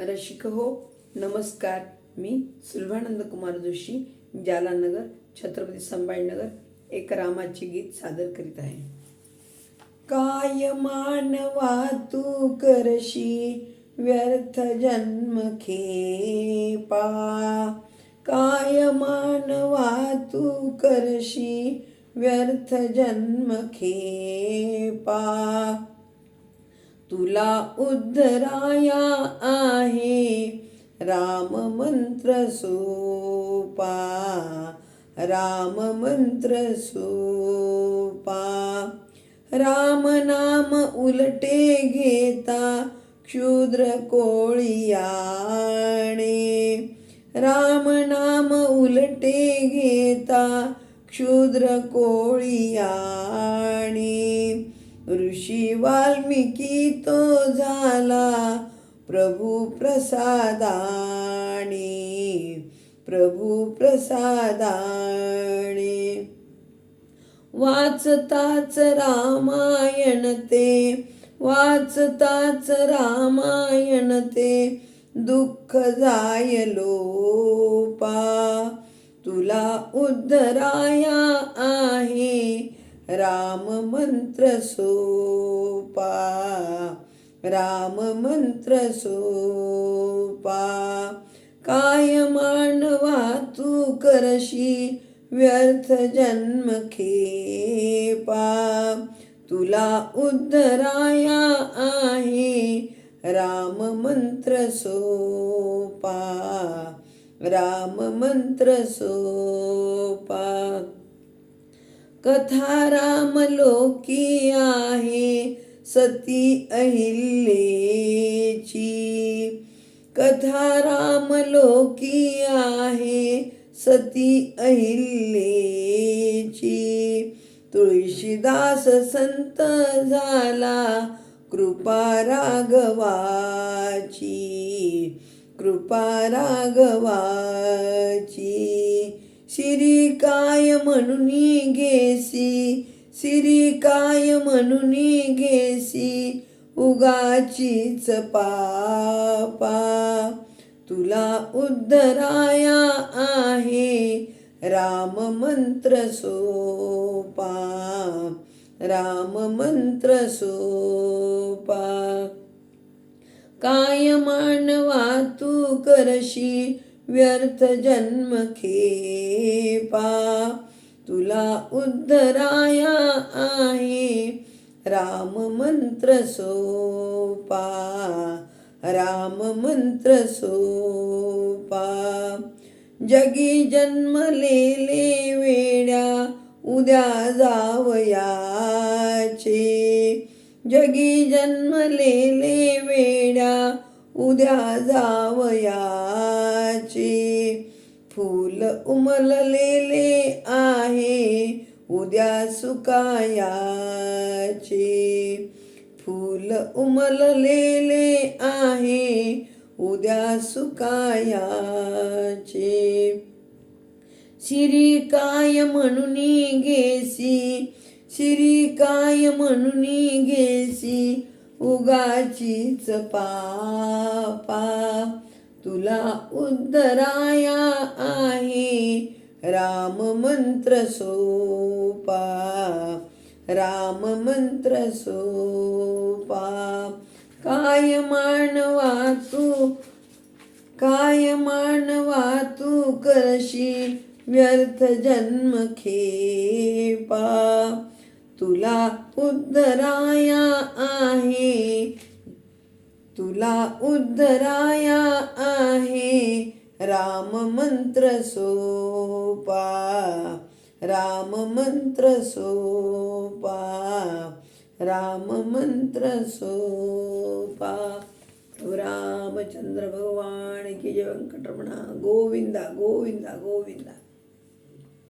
रसिक हो नमस्कार. मी सुलभानंद कुमार जोशी जालानगर छत्रपती संभाजीनगर एक रामाचे गीत सादर करीत आहे. काय मानवा तू करशी व्यर्थ जन्म खेपा काय मानवा तू करशी व्यर्थ जन्म खेपा तुला उद्धराया आहे. राम मंत्र सोपा. राम मंत्र सोपा. राम नाम उलटे घेता. क्षुद्र कोळियाणे राम नाम उलटे घेता. क्षुद्र कोळियाणे ऋषी वाल्मिकी तो झाला प्रभू प्रसादाने प्रभू प्रसादाने वाचताच रामायण ते वाचताच रामायण ते दुःख जायलो पा. तुला उद्धराया आहे राम मंत्र सोपा राम मंत्र सोपा. काय मानवा तू करशी व्यर्थ जन्म खेपा. तुला उद्धराया आहे राम मंत्र सोपा. राम मंत्र सोपा. कथा राम लोकी आहे सती अहिल्येची. कथा राम लोकी आहे सती अहिल्येची. तुळशीदास संत झाला कृपा राघवाची कृपा राघवाची. सिरी काय म्हणून घेसी सिरी काय म्हणून घेसी उगाचीच पापा. तुला उद्धराया आहे राम मंत्र सोपा. राम मंत्र सोपा. काय मानवा तू करशी व्यर्थ जन्म खेपा. तुला उद्धराया आहे राम मंत्र सोपा. राम मंत्र सोपा. जगी जन्मलेले वेड्या उद्या जावयाचे. जगी जन्मलेले वेड्या उद्या जावया फूल उमललेले आहे. उद्या सुकायाचे फूल उमललेले आहे. उद्या सुकायाचे शिरी काय म्हणून घेसी? शिरी काय म्हणून घेसी? उगाचीच पापा तुला उद्धराया आहे. राम मंत्र सोपा. राम मंत्र सोपा. काय मानवा तू काय मानवा तू करशी व्यर्थ जन्म खेपा. तुला उद्धराया आहे. तुला उद्धराया आहे. राम मंत्र सोपा. राम मंत्र सोपा. राम मंत्र सोपा. रामचंद्र भगवान की जय व्यंकटरमणा गोविंदा गोविंदा गोविंदा.